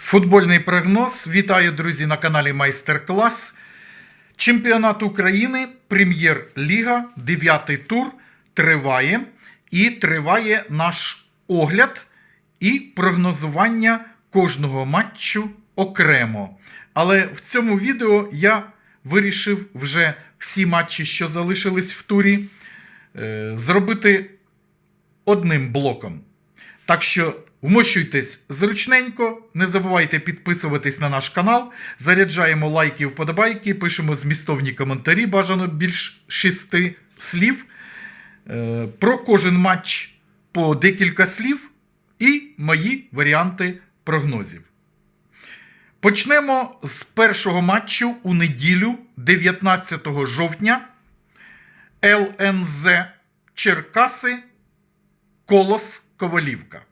Футбольний прогноз. Вітаю, друзі, на каналі Майстер-клас. Чемпіонат України, Прем'єр-ліга, 9 тур триває. І триває наш огляд і прогнозування кожного матчу окремо. Але в цьому відео я вирішив вже всі матчі, що залишились в турі, е, зробити одним блоком. Так що вмощуйтесь зручненько, не забувайте підписуватись на наш канал, заряджаємо лайки, вподобайки, пишемо змістовні коментарі, бажано більш шести слів. Е, Про кожен матч по декілька слів і мої варіанти прогнозів. Почнемо з першого матчу у неділю 19 жовтня. ЛНЗ Черкаси Колос Ковалівка.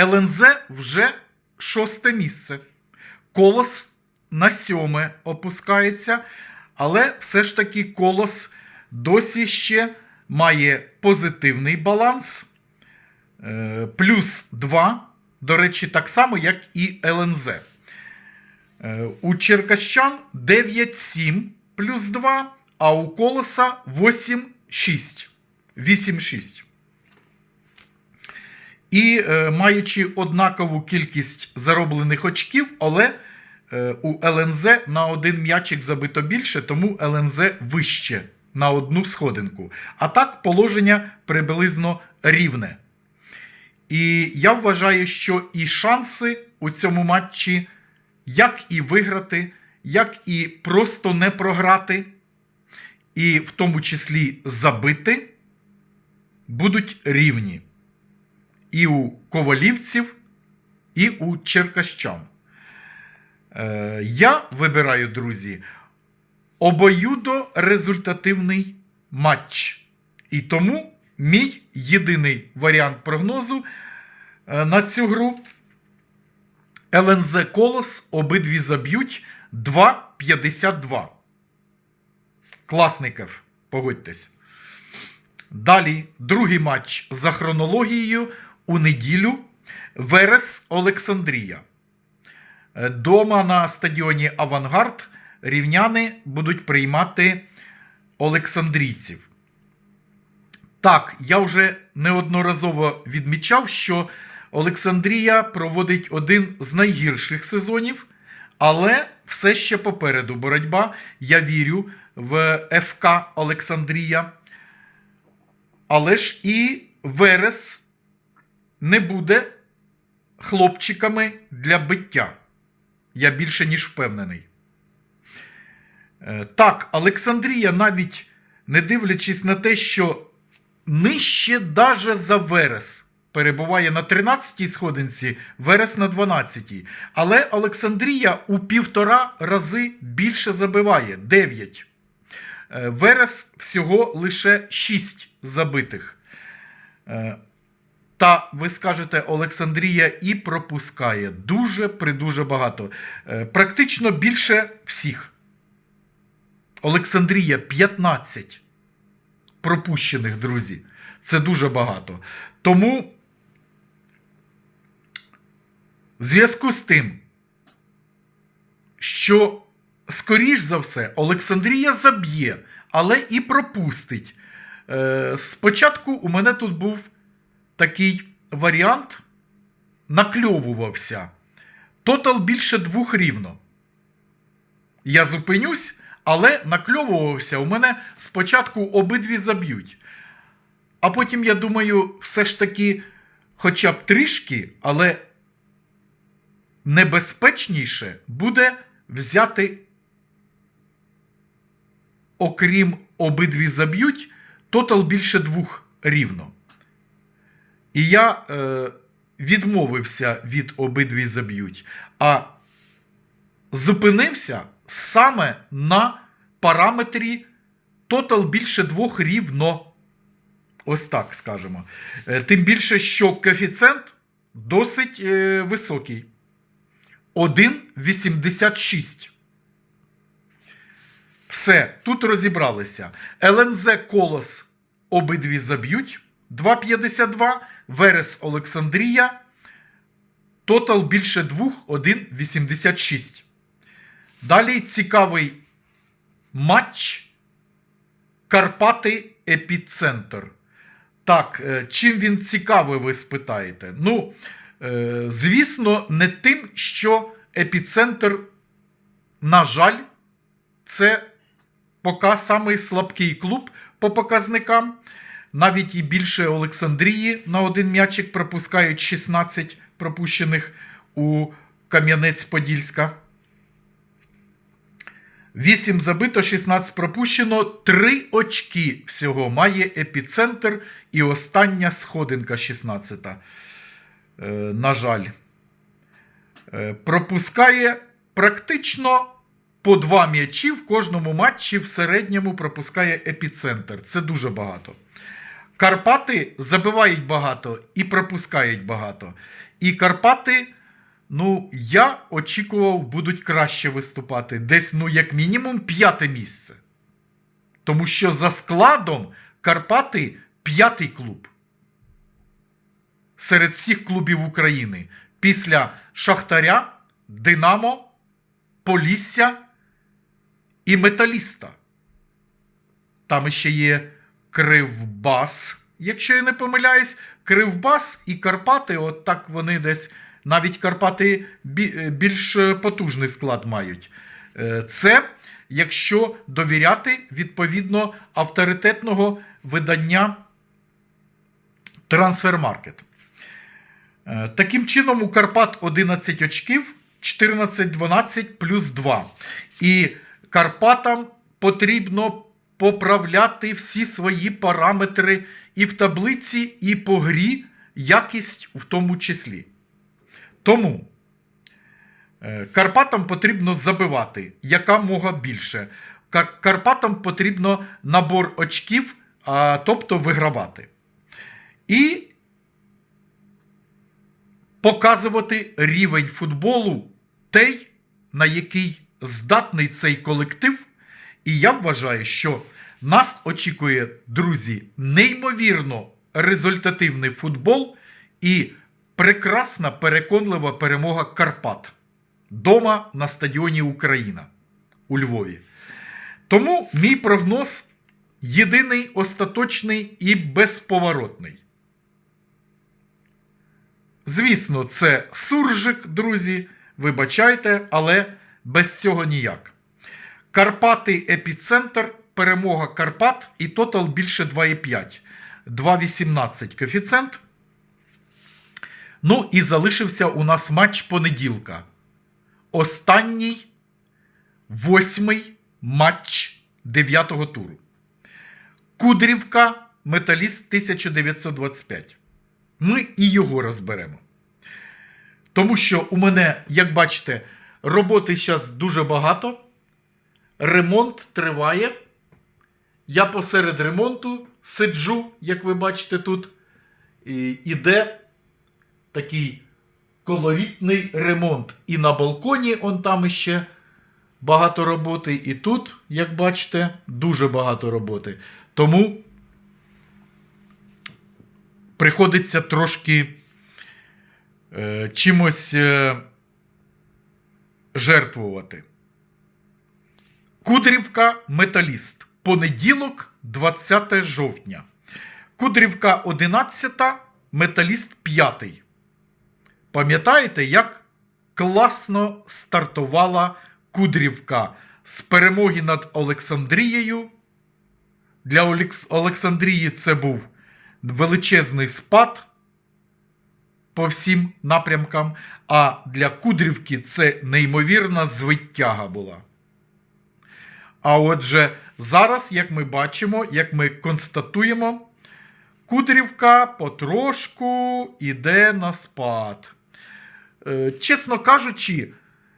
ЛНЗ вже шосте місце. Колос на сьоме опускається, але все ж таки колос досі ще має позитивний баланс. Е, Плюс 2, до речі, так само, як і ЛНЗ. Е, У Черкащан 9-7 плюс 2, а у Колоса 8-6. 8-6. І е, маючи однакову кількість зароблених очків, але е, у ЛНЗ на один м'ячик забито більше, тому ЛНЗ вище на одну сходинку. А так положення приблизно рівне. І я вважаю, що і шанси у цьому матчі, як і виграти, як і просто не програти, і в тому числі забити, будуть рівні. І у ковалівців, і у черкащан. Е, я вибираю, друзі, обоюдо результативний матч. І тому мій єдиний варіант прогнозу е, на цю гру ЛНЗ Колос обидві заб'ють 2,52. Класників, погодьтесь. Далі другий матч за хронологією у неділю Верес Олександрія. Е, Дома на стадіоні Авангард рівняни будуть приймати олександрійців. Так, я вже неодноразово відмічав, що Олександрія проводить один з найгірших сезонів, але все ще попереду боротьба. Я вірю в ФК Олександрія. Але ж і Верес не буде хлопчиками для биття. Я більше ніж впевнений. Е, Так, Олександрія, навіть не дивлячись на те, що нижче даже за Верес перебуває на 13-й сходинці, Верес на 12-й. Але Олександрія у півтора рази більше забиває 9. Е, Верес всього лише 6 забитих. Та ви скажете, Олександрія і пропускає дуже придуже багато. Е, Практично більше всіх. Олександрія 15 пропущених, друзі. Це дуже багато. Тому, в зв'язку з тим, що, скоріш за все, Олександрія заб'є, але і пропустить. Е, Спочатку у мене тут був такий варіант, накльовувався. Тотал більше двох рівно. Я зупинюсь, але накльовувався. У мене спочатку обидві заб'ють. А потім я думаю, все ж таки, хоча б трішки, але небезпечніше буде взяти, окрім обидві заб'ють, тотал більше двох рівно. І я е, відмовився від обидві заб'ють, а зупинився саме на параметрі тотал більше двох рівно. Ось так скажемо. Е, Тим більше, що коефіцієнт досить е, високий. 1,86. Все, тут розібралися. ЛНЗ Колос обидві заб'ють 2,52. Верес Олександрія Тотал більше 2, 1,86. Далі цікавий матч Карпати Епіцентр. Так, е, чим він цікавий, ви спитаєте? Ну, е, звісно, не тим, що епіцентр, на жаль, це поки самий слабкий клуб по показникам. Навіть і більше Олександрії на один м'ячик пропускають 16 пропущених у Кам'янець-Подільська. 8 забито, 16 пропущено. 3 очки всього має епіцентр і остання сходинка 16. Е, на жаль. Е, пропускає практично по 2 м'ячі в кожному матчі в середньому пропускає епіцентр. Це дуже багато. Карпати забивають багато і пропускають багато. І Карпати, ну, я очікував, будуть краще виступати. Десь, ну, як мінімум, п'яте місце. Тому що за складом Карпати п'ятий клуб. Серед всіх клубів України. Після Шахтаря, Динамо, Полісся і Металіста. Там ще є Кривбас, якщо я не помиляюсь, Кривбас і Карпати, от так вони десь, навіть Карпати більш потужний склад мають. Е, Це якщо довіряти відповідно авторитетного видання Трансфермаркет. Е, Таким чином, у Карпат 11 очків, 14-12 плюс 2. І Карпатам потрібно поправляти всі свої параметри і в таблиці, і по грі, якість в тому числі. Тому е, Карпатам потрібно забивати якомога більше. Карпатам потрібно набор очків, а, тобто вигравати. І показувати рівень футболу той, на який здатний цей колектив. І я вважаю, що нас очікує, друзі, неймовірно результативний футбол і прекрасна переконлива перемога Карпат дома на стадіоні Україна у Львові. Тому мій прогноз єдиний, остаточний і безповоротний. Звісно, це суржик, друзі. Вибачайте, але без цього ніяк. Карпати епіцентр, перемога Карпат і тотал більше 2,5. 2,18 коефіцієнт. Ну і залишився у нас матч понеділка. Останній восьмий матч дев'ятого туру. Кудрівка Металіст 1925. Ми і його розберемо. Тому що у мене, як бачите, роботи зараз дуже багато. Ремонт триває. Я посеред ремонту сиджу, як ви бачите тут. І іде такий колоритний ремонт. І на балконі он там іще багато роботи. І тут, як бачите, дуже багато роботи. Тому приходиться трошки е, чимось е, жертвувати. Кудрівка Металіст. Понеділок, 20 жовтня. Кудрівка 11, Металіст 5. Пам'ятаєте, як класно стартувала Кудрівка з перемоги над Олександрією? Для Олекс- Олександрії це був величезний спад по всім напрямкам, а для Кудрівки це неймовірна звиттяга була. А отже, зараз, як ми бачимо, як ми констатуємо, Кудрівка потрошку іде на спад. Е, чесно кажучи,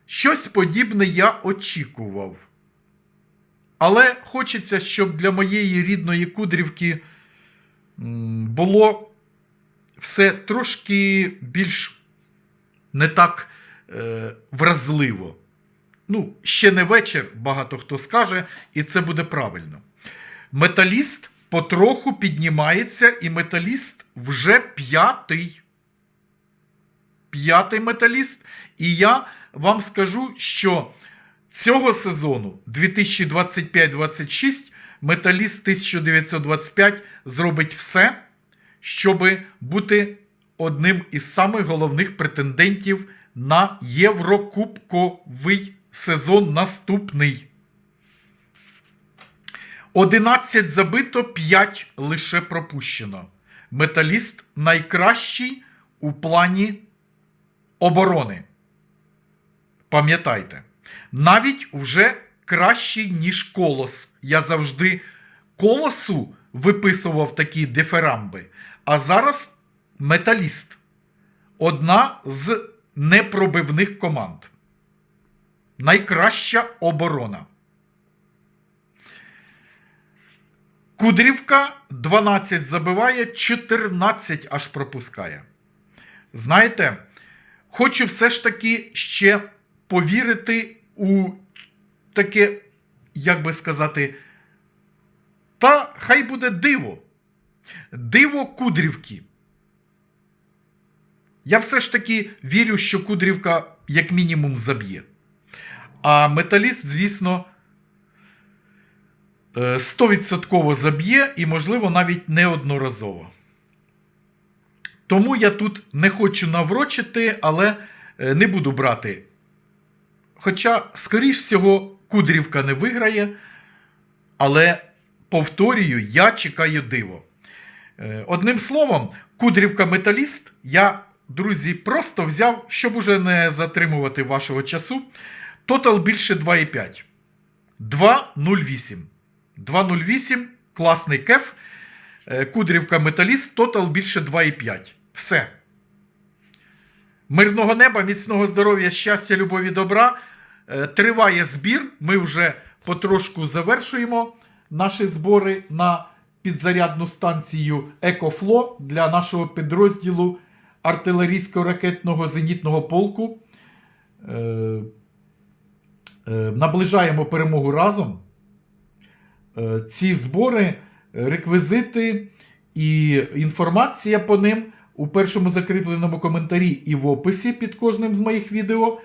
щось подібне я очікував. Але хочеться, щоб для моєї рідної Кудрівки було все трошки більш не так е, вразливо. Ну, ще не вечір, багато хто скаже, і це буде правильно. Металіст потроху піднімається, і металіст вже п'ятий. п'ятий металіст. І я вам скажу, що цього сезону 2025-26 металіст 1925 зробить все, щоб бути одним із самих головних претендентів на Єврокубковий сезон наступний. 11 забито, 5 лише пропущено. Металіст найкращий у плані оборони. Пам'ятайте, навіть вже кращий, ніж колос. Я завжди колосу виписував такі диферамби. А зараз металіст. Одна з непробивних команд. Найкраща оборона. Кудрівка 12 забиває, 14 аж пропускає. Знаєте, хочу все ж таки ще повірити у таке, як би сказати, та хай буде диво. Диво Кудрівки. Я все ж таки вірю, що Кудрівка як мінімум заб'є. А металіст, звісно, е, 100% заб'є і, можливо, навіть неодноразово. Тому я тут не хочу наврочити, але е, не буду брати. Хоча, скоріш всього, Кудрівка не виграє. Але повторюю, я чекаю диво. Е, Одним словом, Кудрівка Металіст я, друзі, просто взяв, щоб уже не затримувати вашого часу. Тотал більше 2,5. 2,08. 2,08. Класний кеф. Е, Кудрівка Металіст, тотал більше 2,5. Все. Мирного неба, міцного здоров'я, щастя, любові, добра. Е, Триває збір. Ми вже потрошку завершуємо наші збори на підзарядну станцію Екофло для нашого підрозділу артилерійсько-ракетного зенітного полку. Е, е, Наближаємо перемогу разом. Е, Ці збори, реквізити і інформація по ним у першому закріпленому коментарі і в описі під кожним з моїх відео.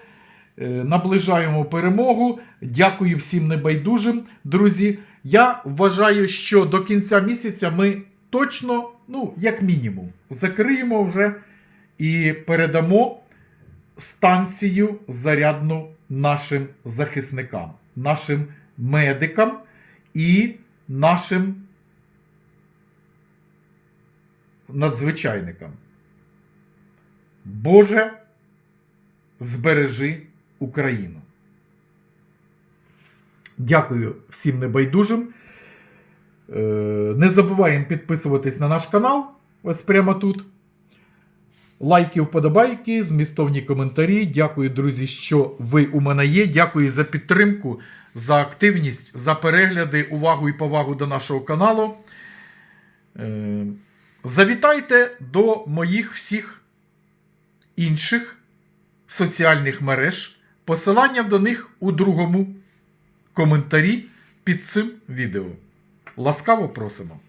Е, Наближаємо перемогу. Дякую всім небайдужим, друзі. Я вважаю, що до кінця місяця ми точно, ну, як мінімум, закриємо вже і передамо станцію зарядну нашим захисникам, нашим медикам і нашим надзвичайникам. Боже, збережи Україну. Дякую всім небайдужим. Е, Не забуваємо підписуватись на наш канал. Ось прямо тут. Лайки, вподобайки, змістовні коментарі. Дякую, друзі, що ви у мене є. Дякую за підтримку, за активність, за перегляди, увагу і повагу до нашого каналу. Е, Завітайте до моїх всіх інших соціальних мереж. Посилання до них у другому коментарі під цим відео. Ласкаво просимо.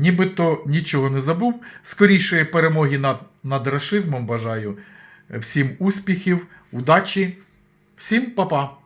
Нібито нічого не забув. Скорішої перемоги над, над рашизмом бажаю. Всім успіхів, удачі, всім па-па!